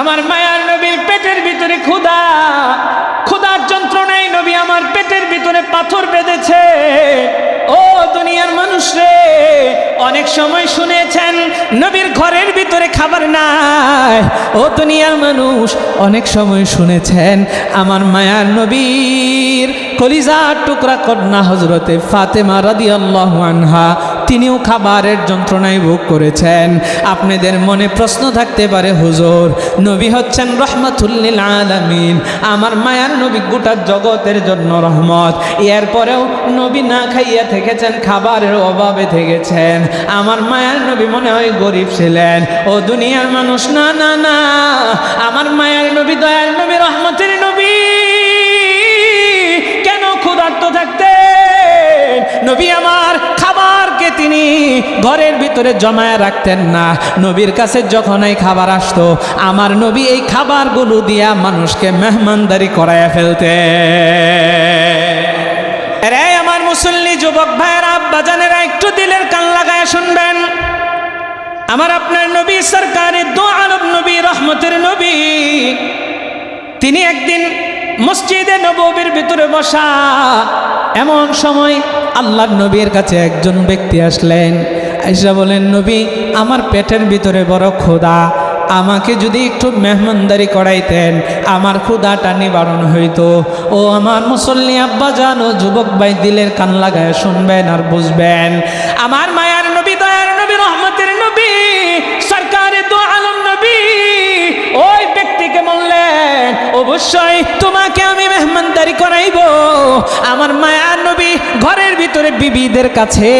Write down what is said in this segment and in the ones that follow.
আমার মায়ার নবীর পেটের ভিতরে ক্ষুধা, ক্ষুধার যন্ত্রণায় নবী আমার পেটের ভিতরে পাথর বেঁধেছে। ও দুনিয়ার মানুষ রে, অনেক সময় শুনেছেন নবীর ঘরের ভিতরে খাবার নাই। ও দুনিয়ার মানুষ, অনেক সময় শুনেছেন আমার মায়ার নবীর কলিজার টুকরা কন্যা হজরতে ফাতেমা রাদিয়াল্লাহু আনহা তিনিও খাবারের যন্ত্রণায় ভোগ করেছেন। আপনাদের মনে প্রশ্ন থাকতে পারে, হুজুর, নবী হচ্ছেন রহমাতুল্লিল আলামিন। আমার মায়ার নবী গোটা জগতের জন্য রহমত। এরপরেও নবী না খাইয়া থেকেছেন, খাবারের অভাবে থেকেছেন। আমার মায়ার নবী মনে হয় গরিব ছিলেন। ও দুনিয়ার মানুষ, না না না। আমার মায়ার নবী দয়াল নবী, রহমতের নবী। কেন ক্ষুধার্ত থাকতে নবী আমার খাবারকে তিনি ঘরের ভিতরে জমায় রাখতেন না। নবীর কাছে যখন এই খাবার আসতো, আমার নবী এই খাবারগুলো দিয়া মানুষকে মেহমানদারি করাইয়া ফেলতে রে আমার মুসল্লি যুবক ভাইয়েরা, আব্বাজানেরা, একটু দিলের কান লাগায় শুনবেন। আমার আপনার নবী, সরকারের দো আরব নবী, রহমতের নবী, তিনি একদিন মসজিদে নবীর ভিতরে বসা। এমন সময় আল্লাহর নবীর কাছে একজন ব্যক্তি আসলেন। আইসা বলেন নবী, আমার পেটের ভিতরে বড় ক্ষুধা। আমাকে যদি একটু মেহমানদারি করাইতেন, আমার ক্ষুধাটা নিবারণ হইতো। ও আমার মুসল্লি আব্বা জানো যুবক ভাই দিলের কান লাগায় শুনবেন আর বুঝবেন। আমার মায়ার নবী, দয়ার নবী, রহমতের নবী, সরকারে দো আলম নবী। ওই ব্যক্তিকে বললেন অবশ্যই তোমাকে আমি মেহমানদারি করাইব। আমার মায়ার নবী ঘরের ভিতরে বিবিদের কাছে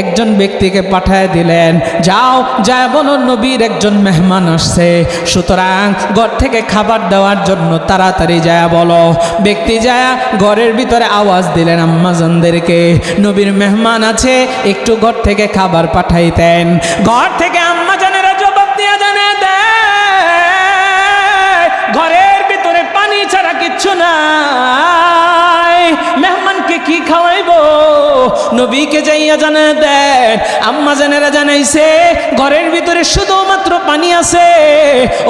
একজন ব্যক্তিকে পাঠায় দিলেন। যাও, যা বলো নবীর একজন মেহমান আসছে। সুতরাং ঘর থেকে খাবার দেওয়ার জন্য তাড়াতাড়ি যায় বলো। ব্যক্তি যায় ঘরের ভিতরে আওয়াজ দিলেন আম্মাজানদেরকে। নবীর মেহমান আছে, একটু ঘর থেকে খাবার পাঠাইতেন। ঘর থেকে আম্মা ছাড়া কিচ্ছু মেহমানকে কি খাওয়াইবো? নবীকে যাইয়া জানা দেন, আম্মা জানেরা জানাইছে, ঘরের ভিতরে শুধুমাত্র পানি আছে।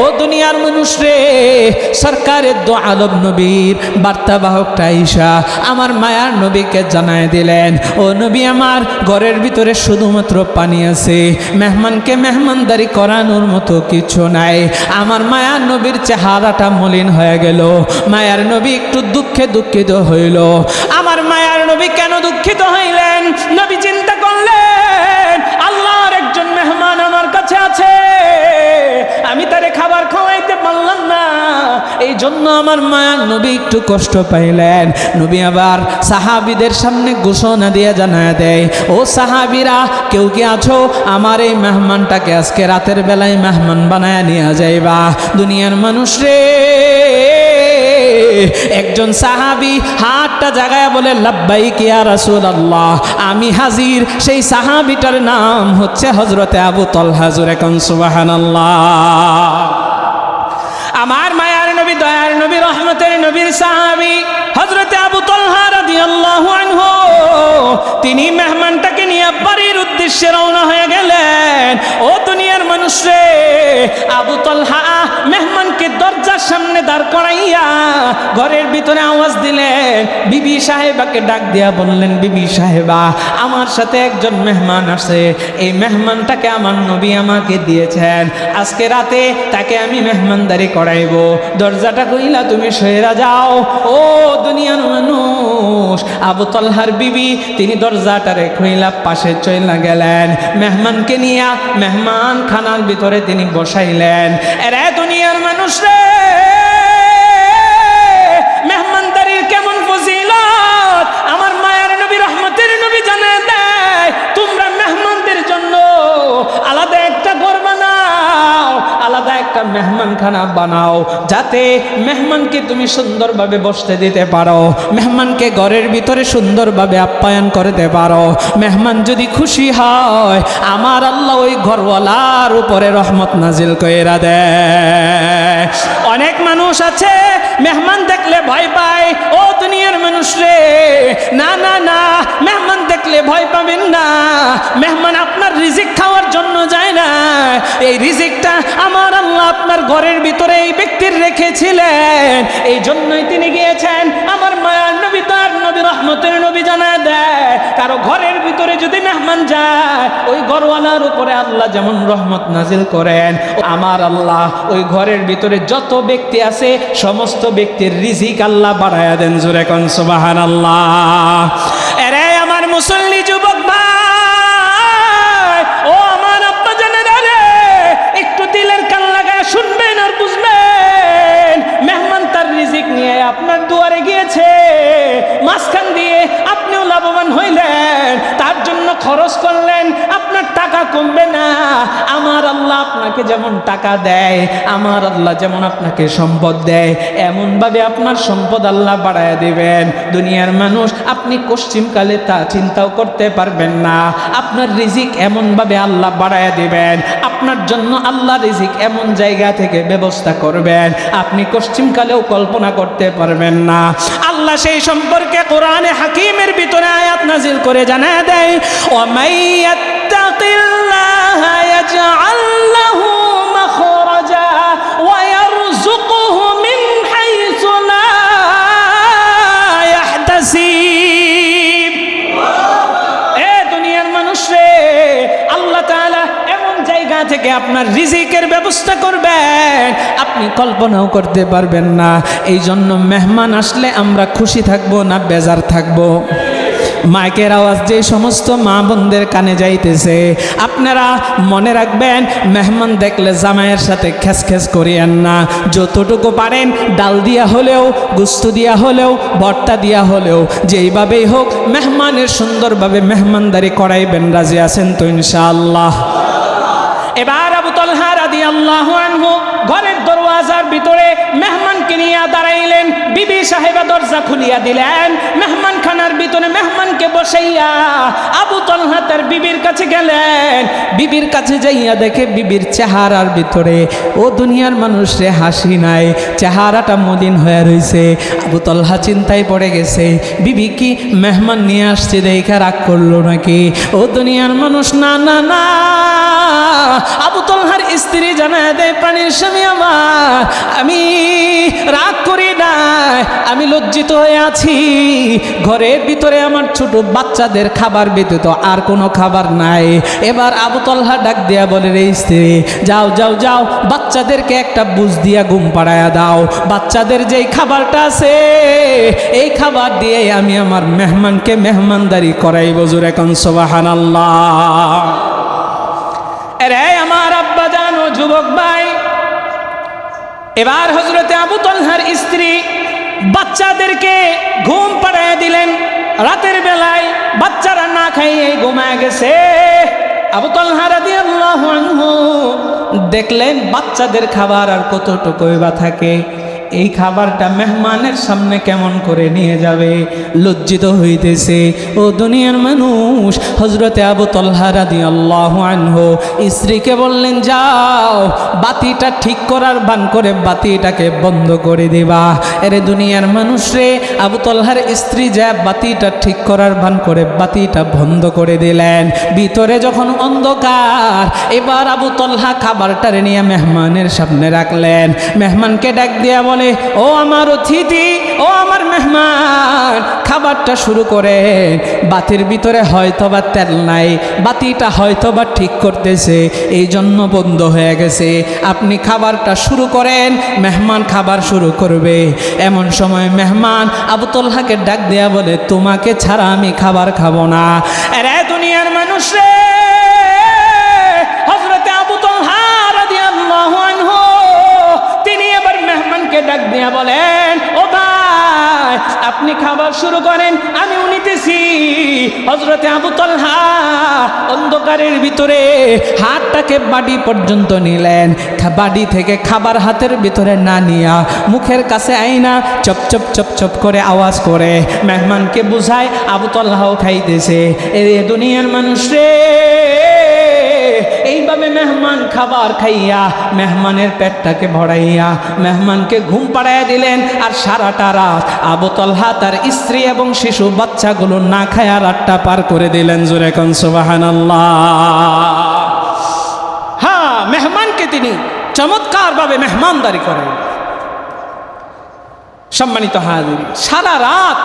ও দুনিয়ার মানুষ রে, সরকারের দো আলম নবীর বার্তাবাহকটা ঈশা আমার মায়ার নবীকে জানায় দিলেন, ও নবী আমার, ঘরের ভিতরে শুধুমাত্র পানি আছে, মেহমানকে মেহমানদারি করানোর মতো কিছু নাই। আমার মায়ার নবীর চেহারাটা মলিন হয়ে গেল, মায়ার নবী একটু দুঃখে দুঃখিত হইল। আমার মায়ার নবী কেন দুঃখিত হইলেন? নবী চিন্তা করলেন, আল্লাহর একজন মেহমান আমার কাছে আছে। আমি তারে খাবার খাওয়াইতে পারলাম না। এই জন্য আমার মায়ার নবী একটু কষ্ট পাইলেন। নবী আবার সাহাবিদের সামনে ঘোষণা দিয়ে জানায় দেয়, ও সাহাবিরা, কেউ কি আছো? আমার এই মেহমানটাকে আজকে রাতের বেলায় মেহমান বানায় নিয়ে যাইবা। দুনিয়ার মানুষ রে একজন সাহাবি হাতটা জাগায় বলে লাব্বাই কিয়া রাসুল আল্লাহ আমি হাজির, সেই সাহাবিটার নাম হচ্ছে হজরতে আবু তল হাজুর এখন সুবাহান আমার মায়ার নবী, দয়ার নবী, রহমতের নবীর সাহাবি। হজরতে আবু তলহা রাদিয়াল্লাহু আনহু, তিনি মেহমানটাকে নিয়ে বাড়ির উদ্দেশ্যে রওনা হয়ে গেলেন। ও দুনিয়ার মানুষ রে, আবু তলহা মেহমানকে দরজার সামনে দাঁড় করাইয়া ঘরের ভিতরে আওয়াজ দিলেন। বিবি সাহেবাকে ডাক দিয়া বললেন, বিবি সাহেবা, আমার সাথে একজন মেহমান আসে এই মেহমানটাকে আমার নবী আমাকে দিয়েছেন। আজকে রাতে তাকে আমি মেহমানদারি করাইব। দরজাটা কইলা তুমি সহেরা যাও। ও দুনিয়ার মানুষ। আবু তলহার বিবি, তিনি দরজাটারে খুইলা পাশে চইলা গেলেন। মেহমানকে নিয়া মেহমান খানার ভিতরে তিনি বসাইলেন। এরে দুনিয়ার মানুষ রে! মেহমানদারির কেমন ফজিলত? আমার একটা মেহমানখানা বানাও, যাতে মেহমানকে তুমি সুন্দরভাবে বসতে দিতে পারো, মেহমানকে ঘরের ভিতরে সুন্দরভাবে আপ্যায়ন করতে পারো। মেহমান যদি খুশি হয়, আমার আল্লাহ ওই ঘরওয়ালার উপরে রহমত নাজিল কইরা দেয়। অনেক মানুষ আছে, মেহমান দেখলে ভয় পায়, ও দুনিয়ার মানুষ রে। না না না, মেহমান দেখলে ভয় পাবেন না। মেহমান আপনার রিজিক খাওয়ার জন্য যায় না। এই রিজিকটা আমার আল্লাহ আপনার ঘরের ভিতরে এই ব্যক্তির রেখেছিলেন। এই জন্যই তিনি গিয়েছেন। আমার মায়ার নবী তার নবী রহমতের নবী জানা দেয়। কারও ঘরের ভিতরে যদি মেহমান যায়, ওই ঘরওয়ালার উপরে আল্লাহ যেমন রহমত নাজিল করেন, আমার আল্লাহ ওই ঘরের ভিতরে যত ব্যক্তি আছে, সমস্ত ব্যক্তির রিজিক আল্লাহ বাড়ায়া দেন জোরে কনসবাহান আল্লাহ এরে আমার মুসল্লি যুবক কমবে না। আমার আল্লাহ আপনাকে যেমন টাকা দেয়, আমার আল্লাহ যেমন আপনাকে সম্পদ দেয়, এমনভাবে আপনার সম্পদ আল্লাহ বাড়ায় দিবেন। দুনিয়ার মানুষ, আপনি পশ্চিমকালে তা চিন্তাও করতে পারবেন না। আপনার রিজিক এমনভাবে আল্লাহ বাড়ায় দিবেন। আপনার জন্য আল্লাহ রিজিক এমন জায়গা থেকে ব্যবস্থা করবেন। আপনি পশ্চিমকালেও কল্পনা করতে পারবেন না। আল্লাহ সেই সম্পর্কে কোরআনে হাকিমের ভিতরে আয়াত নাজিল করে জানা দেয় ওমাইয়াত্তাকিল্লাহা ইয়াজআল লাহু মাখরাজা ওয়া ইয়ারযুকুহু মিন হাইসু লা ইয়াহতাসিব এ দুনিয়ার মানুষ রে, আল্লাহ তাআলা এমন জায়গা থেকে আপনার রিজিকের ব্যবস্থা করবেন, আপনি কল্পনাও করতে পারবেন না। এই জন্য মেহমান আসলে আমরা খুশি থাকব না বেজার থাকব? মাইকের আওয়াজ যে সমস্ত মা বোনদের কানে যাইতেছে, আপনারা মনে রাখবেন, মেহমান দেখলে জামাইয়ের সাথে খেস খেস করিয়েন না। যতটুকু পারেন, ডাল দিয়া হলেও, গুস্ত দিয়া হলেও, ভর্তা দিয়া হলেও, যেইভাবেই হোক, মেহমানের সুন্দরভাবে মেহমানদারি করাইবেন, রাজি আছেন তো ইনশাআল্লাহ। এবার আবু তলহা রাদি আল্লাহ ঘরের দরওয়াজার ভিতরে মেহমানকে নিয়ে দাঁড়াইলেন। বিবি সাহেবা দরজা খুলিয়া দিলেন। মেহমান খানার ভিতরে মেহমানকে বসাইয়া আবু তলহা তার বিবির কাছে গেলেন। বিবির কাছে যাইয়া দেখে বিবির চেহারার ভিতরে, ও দুনিয়ার মানুষরে হাসি নাই। চেহারাটা মলিন হয়ে রয়েছে আবু তলহা চিন্তায় পড়ে গেছে, বিবি কি মেহমান নিয়ে আসছে, দেখে রাগ করল নাকি? ও দুনিয়ার মানুষ, না না না। আবু তলহার স্ত্রী জানা দেয় প্রাণীর স্বামী আমার। আমি রাগ করি না আমি লজ্জিত হয়ে আছি। ঘরের ভিতরে আমার ছোট বাচ্চাদের খাবার ব্যতীত আর কোনো খাবার নাই। এবার আবু তলহা ডাক দিয়া বলে, রে স্ত্রী, যাও যাও যাও, বাচ্চাদেরকে একটা বুঝ দিয়া ঘুম পাড়ায়া দাও। বাচ্চাদের যেই খাবারটা আছে, এই খাবার দিয়ে আমি আমার মেহমানকে মেহমানদারি করাই বজুর এখন সোবাহান আল্লাহ আমার আব্বা জানো যুবক ভাই এবার হজরতে আবু তলহার স্ত্রী বাচ্চাদেরকে ঘুম পাড়ায় দিলেন। রাতের বেলায় বাচ্চারা না খাইয়ে ঘুমায় গেছে। আবু তলহা রাদিয়াল্লাহু আনহু দেখলেন বাচ্চাদের খাবার আর কতটুকু বা থাকে। এই খাবারটা মেহমানের সামনে কেমন করে নিয়ে যাবে? লজ্জিত হইতেছে। ও দুনিয়ার মানুষ হজরতে আবু তল্হা রাদি আল্লাহ স্ত্রীকে বললেন, যাও, বাতিটা ঠিক করার বান করে বাতিটাকে বন্ধ করে দিবা। এরে দুনিয়ার মানুষ রে, আবু তল্হার স্ত্রী যা বাতিটা ঠিক করার বান করে বাতিটা বন্ধ করে দিলেন। ভিতরে যখন অন্ধকার, এবার আবু তল্হা খাবারটারে নিয়ে মেহমানের সামনে রাখলেন। মেহমানকে ডাক দিয়া বলে ও আমার অতিথি, ও আমার মেহমান, খাবারটা শুরু করে বাতির ভিতরে হয়তো বা তেল নাই, বাতিটা হয়তো বা ঠিক করতেছে এই জন্য বন্ধ হয়ে গেছে। আপনি খাবারটা শুরু করেন, মেহমান খাবার শুরু করবে। এমন সময় মেহমান আবুতলহাকে ডাক দেয়া বলে, তোমাকে ছাড়া আমি খাবার খাব না। রে দুনিয়ার মেহমানকে ডাক দিয়া বলেন, ও ভাই, আপনি খাবার শুরু করেন আমি উনিতেছি হজরতে আবু তলহা অন্ধকারের ভিতরে হাতটাকে বাড়ি পর্যন্ত নিলেন। বাড়ি থেকে খাবার হাতের ভিতরে না নিয়া মুখের কাছে আইনা চপ চপ চপ চপ করে আওয়াজ করে মেহমানকে বুঝায় আবু তল্লাহও খাইতেছে এ দুনিয়ার মানুষ রে এইভাবে মেহমান খাবার খাইয়া মেহমানের পেটটাকে ভরাইয়া মেহমানকে ঘুম পাড়াইয়া দিলেন। আর সারাটা রাত আবু তলহা তার স্ত্রী এবং শিশু বাচ্চাগুলো না খায়া রাতটা পার করে দিলেন। জোরে কন সুবাহান হ্যাঁ মেহমানকে তিনি চমৎকারভাবে মেহমানদারি করেন। সম্মানিত হাজির, সারা রাত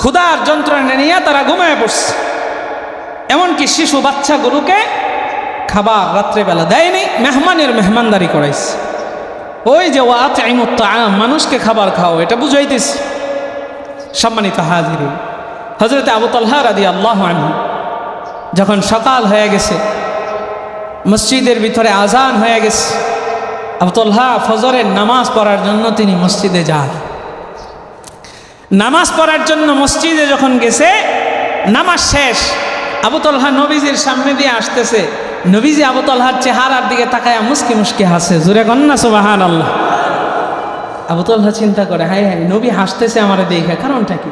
ক্ষুধার যন্ত্রণা নিয়ে তারা ঘুমায় পড়ছে। এমনকি শিশু বাচ্চাগুলোকে খাবার রাত্রেবেলা দেয়নি, মেহমানের মেহমানদারি করাইছে। ওই যে ওয়াত আম মানুষকে খাবার খাও, এটা বুঝাইতেছে। সম্মানিত হাজির হজরত আবু তল্লাহ রাদি আল্লাহ যখন সকাল হয়ে গেছে, মসজিদের ভিতরে আজান হয়ে গেছে আবতুল্লাহ ফজরের নামাজ পড়ার জন্য তিনি মসজিদে যান। নামাজ পড়ার জন্য মসজিদে যখন গেছে, নামাজ শেষ আবুতলহা নবীজির সামনে দিয়ে আসতেছে নবীজি আবুতলহার চেহারার দিকে তাকায় মুসকি মুসকি হাসে, জুরে কন্যা সুবাহান আল্লাহ আবুতলহা চিন্তা করে হাই হাই নবী হাসতেছে আমার দেখে, কারণটা কি?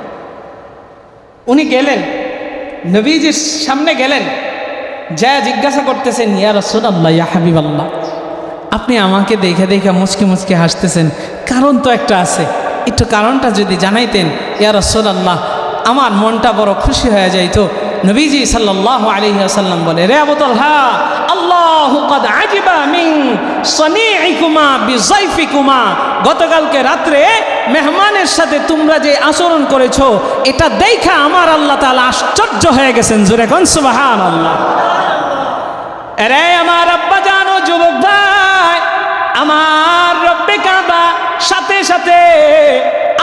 উনি গেলেন, নবীজির সামনে গেলেন যা জিজ্ঞাসা করতেছেন, ইয়া রসুল আল্লাহ ইয়া হাবিব আল্লাহ আপনি আমাকে দেখে দেখে মুচকি মুচকি হাসতেছেন, কারণ তো একটা আছে, একটু কারণটা যদি জানাইতেন, ইয়া রসুল আল্লাহ আমার মনটা বড় খুশি হয়ে যাইতো নবীজি সাল্লাহ আলাইহি আসাল্লাম বলে রে আবুতল হা আল্লাহ কদ আজিবা মিন সনিইকুমা বিজাইফিকুমা গতকালকে রাত্রে মেহমানের সাথে তোমরা যে আচরণ করেছ, এটা দেখা আমার আল্লাহ তাআলা আশ্চর্য হয়ে গেছেন। জুরে কোন সুবহান আল্লাহ রে আমার আব্বা জানো যুবক ভাই, আমার রব্বে কাবা, সাথে সাথে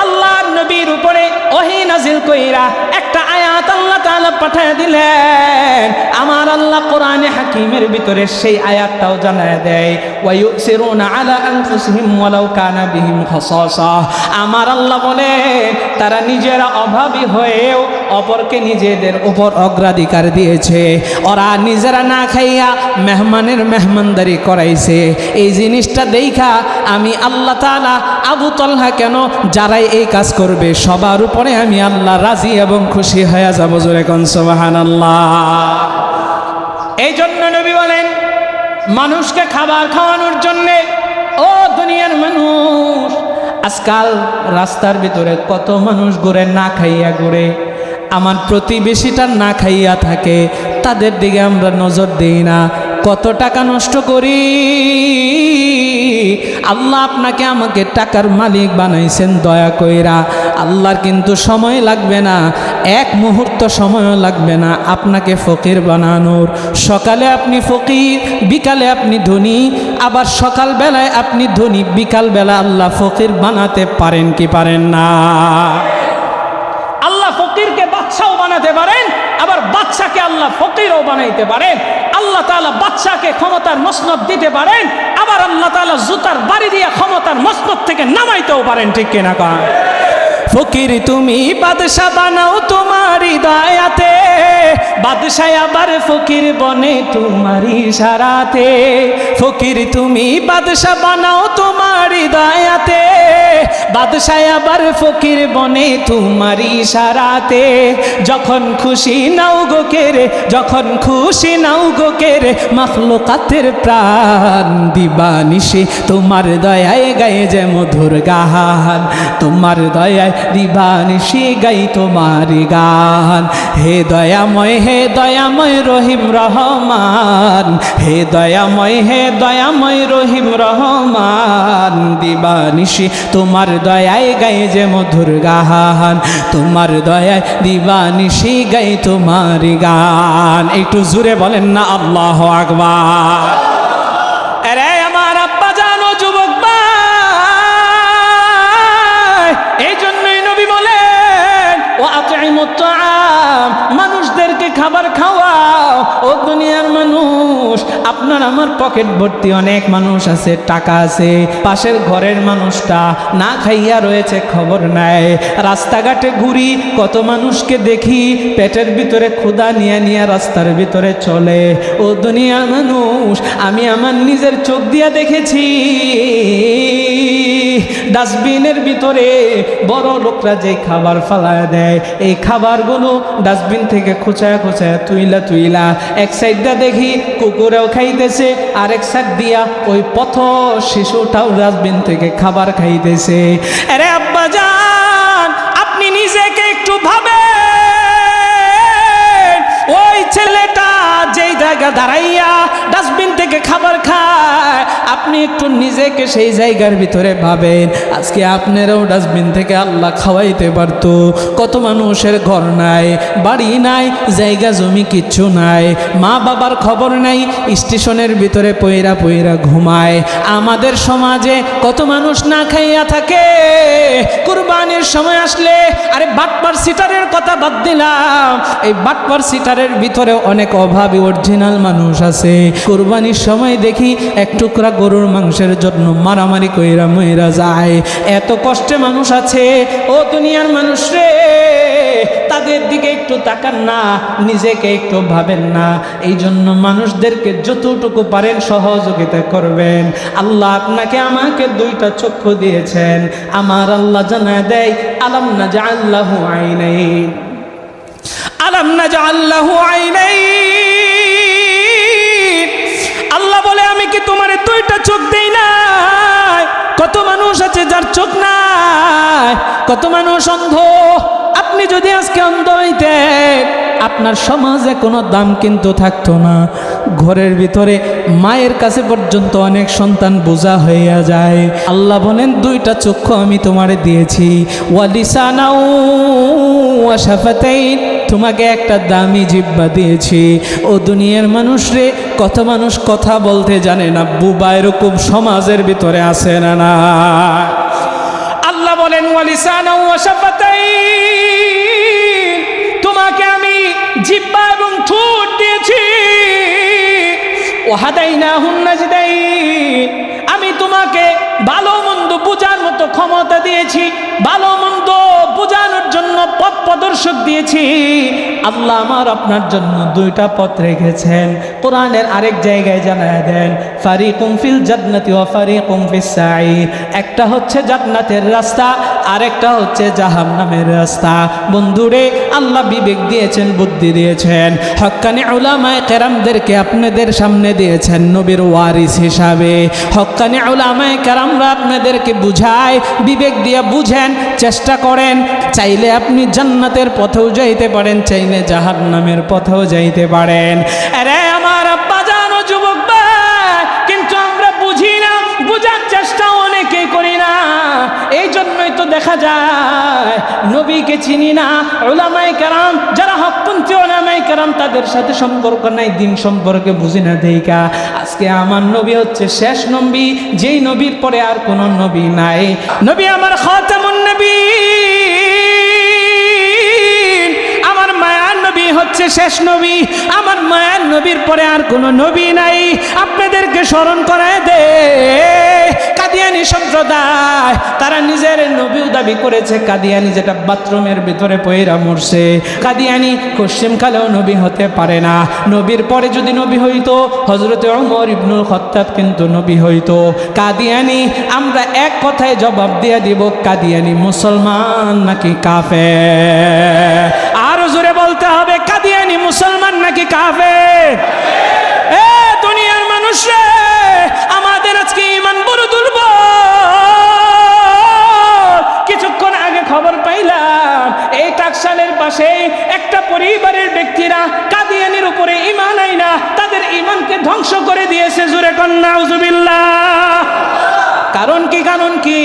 আল্লাহর নবীর উপরে ওহি নাজিল কইরা একটা আয়াত আল্লাহ তাআলা পাঠিয়ে দিলেন। আমার আল্লাহ কোরআনে হাকিমের ভিতরে সেই আয়াতটাও জানায় দেয়, ওয়ায়ুসিরুনা আলা আনফুসিহিম ওয়ালাউ কানা বিহিম খাসাসা। আমার আল্লাহ বলে, তারা নিজেরা অভাবী হয়েও অপরকে নিজেদের উপর অগ্রাধিকার দিয়েছে। ওরা নিজেরা না খাইয়া মেহমানের মেহমানদারি করাইছে। এই জিনিসটা দেখা আমি আল্লাহ তাআলা আবু তলহা কেন যারাই এই কাজ করবে, সবার উপরে আমি আল্লাহ রাজি এবং খুশি হয়ে যাব জোরে কন সোবাহান এই জন্য নবী বলেন, মানুষকে খাবার খাওয়ানোর জন্যে, ও দুনিয়ার মানুষ, আজকাল রাস্তার ভিতরে কত মানুষ ঘুরে না খাইয়া ঘুরে, আমার প্রতিবেশীটা না খাইয়া থাকে, তাদের দিকে আমরা নজর দিই না কত টাকা নষ্ট করি? আল্লাহ আপনাকে আমাকে টাকার মালিক বানাইছেন, দয়া কইরা। আল্লাহর কিন্তু সময় লাগবে না, এক মুহূর্ত সময়ও লাগবে না আপনাকে ফকির বানানোর। সকালে আপনি ফকির, বিকালে আপনি ধনী, আবার সকালবেলায় আপনি ধনী, বিকালবেলা আল্লাহ ফকির বানাতে পারেন কি পারেন না? আল্লাহ ফকিরকে বাচ্চাও বানাতে পারেন, আবার বাচ্চাকে আল্লাহ ফকিরও বানাইতে পারেন আল্লাহ তালা বাচ্চাকে ক্ষমতার মসনদ দিতে পারেন আবার আল্লাহ তালা জুতার বাড়ি দিয়ে ক্ষমতার মসনদ থেকে নামাইতেও পারেন, ঠিক কিনা কন? ফকির, তুমি বাদশা বানাও তোমার দায়াতে বাদশায় আবার ফকির বনে তোমার ইশারাতে। ফকির, তুমি বাদশা বানাও তোমার দায়াতে বাদশায় আবার ফকির বনে তোমার ইশারাতে। যখন খুশি নাও গো কেরে যখন খুশি নাও গো কেরে মখলুকাতের প্রাণ দিবানিশি। তোমার দয়ায় গায়ে যে মধুর গাহান, তোমার দয়ায় দিবানিশি গাই তোমার গান। হে দয়াময় হে দয়াময় রহিম রহমান। হে দয়াময় হে দয়াময় রহিম রহমান। দিবানিশি তোমার দয়ায় গায়ে যে মধুর গান। তোমার দয়ায় দিবানিশি গাই তোমার গান। একটু জুড়ে বলেন না, আল্লাহ আকবার। আমার পকেট ভর্তি অনেক মানুষ আছে, টাকা আছে। পাশের ঘরের মানুষটা না খাইয়া রয়েছে, খবর নাই। রাস্তাঘাটে ঘুরি, কত মানুষকে দেখি, পেটের ভিতরে ক্ষুদা নিয়ে নিয়ে রাস্তার ভিতরে চলে। ও দুনিয়া মানুষ, আমি আমার নিজের চোখ দিয়া দেখেছি। ডাস্টবিনের ভিতরে বড় লোকরা যে খাবার ফালায় দেয়, এই খাবারগুলো ডাস্টবিন থেকে খোঁচায় খোঁচায় তুইলা তুইলা। এক সাইডটা দেখি কুকুরেও খাইতেছে আর এক সাইড দিয়া ওই পথ শিশুটাও ডাস্টবিন থেকে খাবার খাইতেছে। আরে আব্বা যান আপনি নিজেকে একটু ভাবেন। ওই ছেলেটা যেই জায়গা দাঁড়াইয়া ডাস্টবিন থেকে খাবার খায়, আপনি একটু নিজেকে সেই জায়গার ভিতরে ভাবেন। আজকে আপনারাও ডাস্টবিন থেকে আল্লাহ খাওয়াইতে পারতো। কত মানুষের ঘর নাই, বাড়ি নাই, জায়গা, জমি কিচ্ছু নাই। মা বাবার খবর নাই, স্টেশনের ভিতরে পইরা পইরা ঘুমায়। আমাদের সমাজে কত মানুষ না খাইয়া থাকে। কুরবানির সময় আসলে, আরে বাটপার সিটারের কথা বাদ দিলাম। এই বাটপার সিটারের ভিতরে অনেক অভাবী অরিজিনাল মানুষ আছে। কুরবানির সময় দেখি এক টুকরা গরুর মাংসের জন্য মারামারি কইরা মইরা যায়। এত কষ্টে মানুষ আছে, ও দুনিয়ার মানুষ রে। তাদের দিকে একটু তাকান না, নিজেকে একটু ভাবেন না। এই জন্য মানুষদেরকে যতটুকু পারেন সহযোগিতা করবেন। আল্লাহ আপনাকে আমাকে দুইটা চক্ষু দিয়েছেন। আমার আল্লাহ জানায় দেয়, আলাম না যা আল্লাহ আইনাই আলাম না যা আল্লাহ আইনাই আল্লাহ বলে, আমি কি তোমার দুইটা চোখ দেই না কত মানুষ আছে যার চোখ নাই? কত মানুষ অন্ধ? আপনি যদি আজকে অন্ধ হইতেন, আপনার সমাজে কোনো দাম কিন্তু থাকতো না। ঘরের ভিতরে মায়ের কাছে পর্যন্ত অনেক সন্তান বোঝা হইয়া যায়। আল্লাহ বলেন, দুইটা চক্ষু আমি তোমারে দিয়েছি। ওয়ালিসানাও ওয়াশাফাতাইন তোমাকে একটা দামি জিব্বা দিয়েছি। ও দুনিয়ার মানুষ রে, কত মানুষ কথা বলতে জানে না বুবা এরকম সমাজের ভিতরে আছে না না। আল্লাহ বলেন তোমাকে আমি জিব্বা এবং ঠোঁট দিয়েছি। ওহাদাইনা হুন্নাজদাই আমি তোমাকে ভালো মন্দ বোঝার মতো ক্ষমতা দিয়েছি। ভালো মন্দ বোঝানোর জন্য পথ প্রদর্শক দিয়েছি। আল্লাহ আমার আপনার জন্য দুইটা পথ রেখেছেন। কোরআনের আরেক জায়গায় জানায় দেন, ফারিকুম ফিল জান্নাতি ওয়া ফারিকুম ফিস সাঈর একটা হচ্ছে জান্নাতের রাস্তা, আরেকটা হচ্ছে জাহান্নামের রাস্তা। বন্ধুরে, আল্লাহ বিবেক দিয়েছেন, বুদ্ধি দিয়েছেন। হক্কানি উলামায়ে কেরামদেরকে আপনাদের সামনে দিয়েছেন নবীর ওয়ারিস হিসাবে। হক্কানি উলামায়ে কেরামরা আপনাদেরকে বুঝাই, বিবেক দিয়ে বুঝেন, চেষ্টা করেন। চাইলে আপনি জান্নাতের পথেও যাইতে পারেন, চাইলে জাহান্নামের পথেও যাইতে পারেন। আরে আমার আব্বা জানো যুবক কিন্তু আমরা বুঝি না, বুঝার চেষ্টা অনেকে করি না। এই জন্যই তো দেখা যায়, নবীকে চিনি না ওলামাই কারাম, যারা হকপন্থী ওলামাই কারাম, তাদের সাথে সম্পর্ক নাই, দিন সম্পর্কে বুঝি না দেইকা আজকে আমার নবী হচ্ছে শেষ নবী, যেই নবীর পরে আর কোনো নবী নাই। নবী আমার খাতামুন নবী হচ্ছে শেষ নবী, আমার মায়ার নবীর পরে আর কোনো নবী নাই। আপনাদেরকে স্মরণ করায় দে কাদিয়ানি সম্প্রদায়, তারা নিজের নবীও দাবি করেছে। কাদিয়ানি যেটা বাথরুমের ভিতরে পয়রা মরছে। কাদিয়ানি পশ্চিম কালেও নবী হতে পারে না। নবীর পরে যদি নবী হইতো হজরতে অমর ইবনুল খত্তাব কিন্তু নবী হইতো। কাদিয়ানি, আমরা এক কথায় জবাব দিয়ে দিব, কাদিয়ানি মুসলমান নাকি কাফে আরও জোরে বলতে হবে, কাদিয়ানি মুসলমান নাকি কাফে এ দুনিয়ার মানুষ আমাদের আজকে ইমান কিছুক্ষণ আগে খবর পাইলাম, এই টাকশালের পাশে একটা পরিবারের ব্যক্তিরা কাদিয়ানির উপরে ইমান আইনা, তাদের ইমানকে ধ্বংস করে দিয়েছে। জুরে কন্যা উজুবিল্লাহ কারণ কি কারণ কি?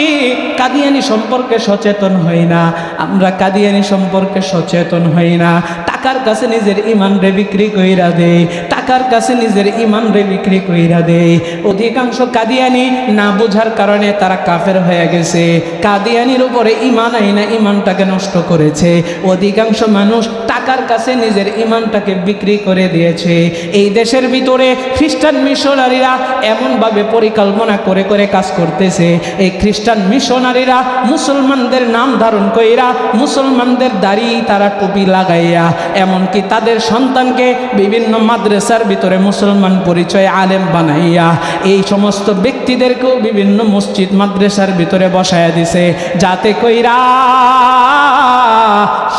কাদিয়ানি সম্পর্কে সচেতন হই না। আমরা কাদিয়ানি সম্পর্কে সচেতন হই না। টাকার কাছে নিজের ইমান রে বিক্রি কইরা দেই। টাকার কাছে নিজের ইমান রে বিক্রি কইরা দেই। অধিকাংশ কাদিয়ানি না বোঝার কারণে তারা কাফের হয়ে গেছে। কাদিয়ানির উপরে ইমান আইনা ইমানটাকে নষ্ট করেছে। অধিকাংশ মানুষ টাকার কাছে নিজের ইমানটাকে বিক্রি করে দিয়েছে। এই দেশের ভিতরে খ্রিস্টান মিশনারিরা এমনভাবে পরিকল্পনা করে করে কাজ করতেছে এই খ্রিস্টান মিশনারিরা মুসলমানদের নাম ধারণ কইরা মুসলমানদের দাড়ি তারা টুপি লাগাইয়া, এমনকি তাদের সন্তানকে বিভিন্ন মাদ্রাসার ভিতরে মুসলমান পরিচয় আলেম বানাইয়া, এই সমস্ত ব্যক্তিদেরকেও বিভিন্ন মসজিদ, মাদ্রাসার ভিতরে বসায়া দিছে। যাতে কইরা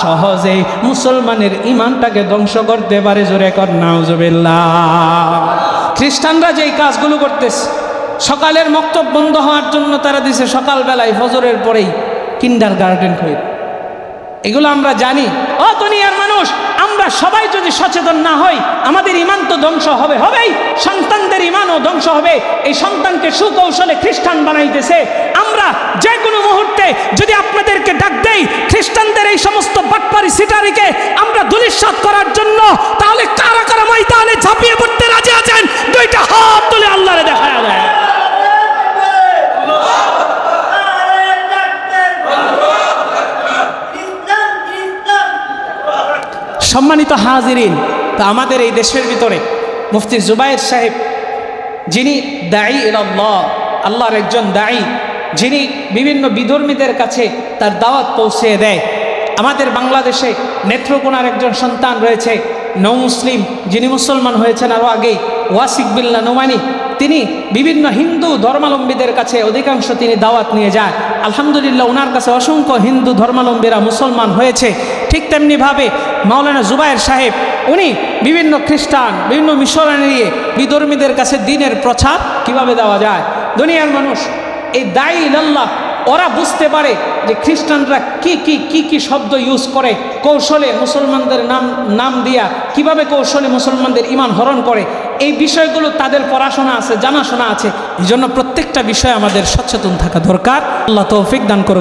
সহজে মুসলমানের ইমানটাকে ধ্বংস করতে পারে, জোরে কর, নাউজুবিল্লাহ। খ্রিস্টানরা যেই কাজগুলো করতেছে সকালের মক্তব বন্ধ হওয়ার জন্য তারা দিছে সকালবেলায় ফজরের পরেই কিন্ডার গার্ডেন হয়ে এগুলো আমরা জানি। ও দুনিয়ার মানুষ, আমরা সবাই যদি সচেতন না হই, আমাদের ইমান তো ধ্বংস হবে, হবেই। সন্তানদের ইমানও ধ্বংস হবে। এই সন্তানকে সুকৌশলে খ্রিস্টান বানাইতেছে। আমরা যে কোনো মুহূর্তে যদি আপনাদেরকে ডাক দেই, খ্রিস্টানদের এই সমস্ত বাটপারি সিটারিকে আমরা দুলিশ্বাত করার জন্য, তাহলে কারা কারা ময়দানে ঝাঁপিয়ে পড়তে রাজি আছেন? দুইটা হাত তুলে আল্লাহরে দেখা দেয় সম্মানিত হাজিরিন, তা আমাদের এই দেশের ভিতরে মুফতি জুবাইর সাহেব, যিনি দায়ী ইলাল্লাহ, আল্লাহর একজন দায়ী যিনি বিভিন্ন বিধর্মীদের কাছে তার দাওয়াত পৌঁছে দেয়। আমাদের বাংলাদেশে নেত্রকোনার একজন সন্তান রয়েছে, নৌ মুসলিম, যিনি মুসলমান হয়েছেন আরও আগেই, ওয়াসিক বিল্লা নোমানি। তিনি বিভিন্ন হিন্দু ধর্মাবলম্বীদের কাছে অধিকাংশ তিনি দাওয়াত নিয়ে যায় আলহামদুলিল্লাহ, ওনার কাছে অসংখ্য হিন্দু ধর্মাবলম্বীরা মুসলমান হয়েছে। ঠিক তেমনিভাবে মাওলানা জুবায়ের সাহেব, উনি বিভিন্ন খ্রিস্টান, বিভিন্ন মিশনারি বিধর্মীদের কাছে দিনের প্রচার কীভাবে দেওয়া যায়? দুনিয়ার মানুষ, এই দায়ী আল্লাহ ওরা বুঝতে পারে যে খ্রিস্টানরা কি কি কি কি শব্দ ইউজ করে, কৌশলে মুসলমানদের নাম নাম দিয়া কীভাবে কৌশলে মুসলমানদের ইমান হরণ করে। এই বিষয়গুলো তাদের পড়াশোনা আছে, জানাশোনা আছে। এই জন্য প্রত্যেকটা বিষয়ে আমাদের সচেতন থাকা দরকার। আল্লাহ তৌফিক দান করুন।